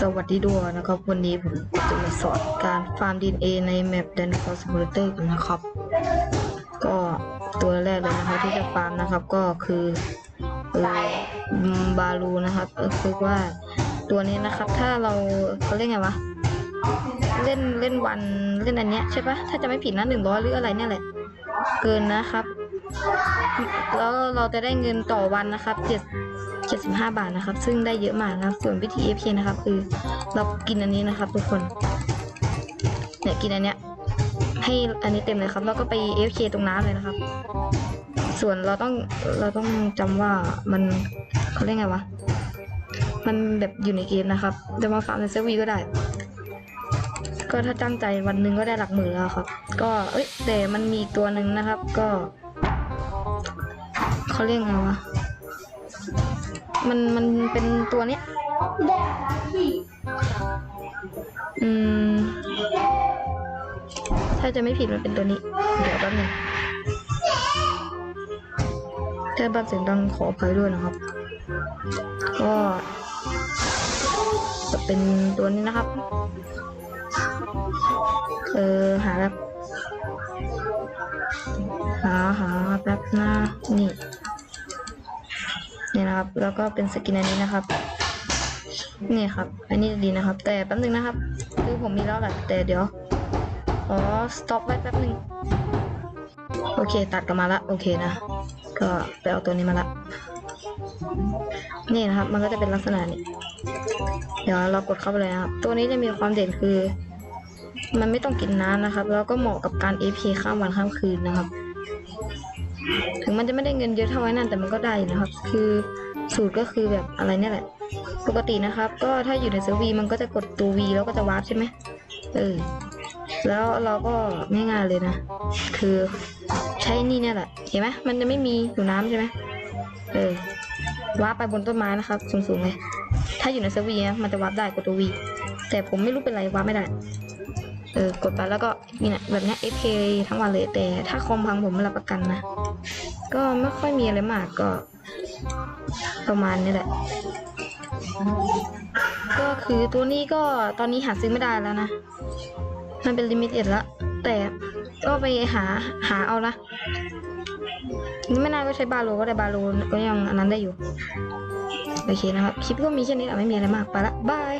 สวัสดีด้วยนะครับ วันนี้ผมจะมาสอนการฟาร์ม DNA ในแมป d a n f o r Simulator กันนะครับ ก็ตัวแรกเลยนะครับที่จะฟาร์มนะครับก็คือเออบาลูนะครับคือว่าตัวนี้นะครับ ถ้าเราเขาเรียกไงวะเล่นเล่นวันเล่นอันเนี้ยใช่ปะถ้าจะไม่ผิดนะหนึ่งร้อยหรืออะไรเนี่ยแหละ เกินนะครับ แล้วเราจะได้เงินต่อวันนะครับเจ็ด เจ็ดสิบห้าบาทนะครับ ซึ่งได้เยอะมากนะครับ ส่วนวิธี FK นะครับ คือเรากินอันนี้นะครับ ทุกคนเนี่ยกินอันเนี้ยให้อันนี้เต็มเลยครับ แล้วก็ไป FK ตรงน้ำเลยนะครับ ส่วนเราต้องเราต้องจำว่ามันเขาเรียกไงวะมันแบบอยู่ในเกมนะครับจะมาฟาร์มในเซอร์วีก็ได้ ก็ถ้าตั้งใจวันหนึ่งก็ได้หลักหมื่นแล้วครับ ก็เอ้ยแต่มันมีตัวหนึ่งนะครับ ก็เขาเรียกไงวะ มันมันเป็นตัวเนี้ยอืม ถ้าจะไม่ผิดมันเป็นตัวนี้ เดี๋ยวแป๊บนึงถ้าบันเสียงดังขออภัยด้วยนะครับ ก็จะเป็นตัวนี้นะครับ เออหาแบบหาหาแบบหน้านี่ นะครับ แล้วก็เป็นสกินอันนี้นะครับ นี่ครับ อันนี้ดีนะครับ แต่แป๊บนึงนะครับ คือผมมีแล้วแหละแต่เดี๋ยวขอสต็อปไว้แป๊บนึงโอเค ตัดกลับมาละโอเคนะ ก็ไปเอาตัวนี้มาละ นี่นะครับ มันก็จะเป็นลักษณะนี้ เดี๋ยวเรากดเข้าไปเลยนะครับ ตัวนี้จะมีความเด่นคือ มันไม่ต้องกินน้ำนะครับ แล้วก็เหมาะกับการ AP ข้ามวันข้ามคืนนะครับ ถึงมันจะไม่ได้เงินเยอะเท่าไว้นั่นแต่มันก็ได้นะครับ คือ สูตรก็คือแบบอะไรเนี่ยแหละ ปกตินะครับ ก็ถ้าอยู่ในเซอร์วีมันก็จะกดตัว V แล้วก็จะวาร์ปใช่ไหมเออแล้วเราก็ง่ายเลยนะ คือใช้นี่เนี่ยแหละ เห็นไหมมันจะไม่มีอยู่น้ำใช่ไหมเออวาร์ปไปบนต้นไม้นะครับ สูงๆเลยถ้าอยู่ในเซอร์วีนะมันจะวาร์ปได้กดตัว V แต่ผมไม่รู้เป็นไรวาร์ปไม่ได้ เออกดไปแล้วก็นี่นะแบบนี้ย FK ทั้งวันเลยแต่ถ้าคอมพังผมไม่รับประกันนะ ก็ไม่ค่อยมีอะไรมากก็ ประมาณนี้แหละ ก็คือตัวนี้ก็ตอนนี้หาซื้อไม่ได้แล้วนะ มันเป็นลิมิเต็ดแล้ว แต่ก็ไปหาหาเอานะนี่ไม่น่าก็ใช้บาโลก็ได้บาโลก็ยังอันนั้นได้อยู่ โอเคนะครับ คลิปก็มีแค่นี้แหละไม่มีอะไรมากไปละบาย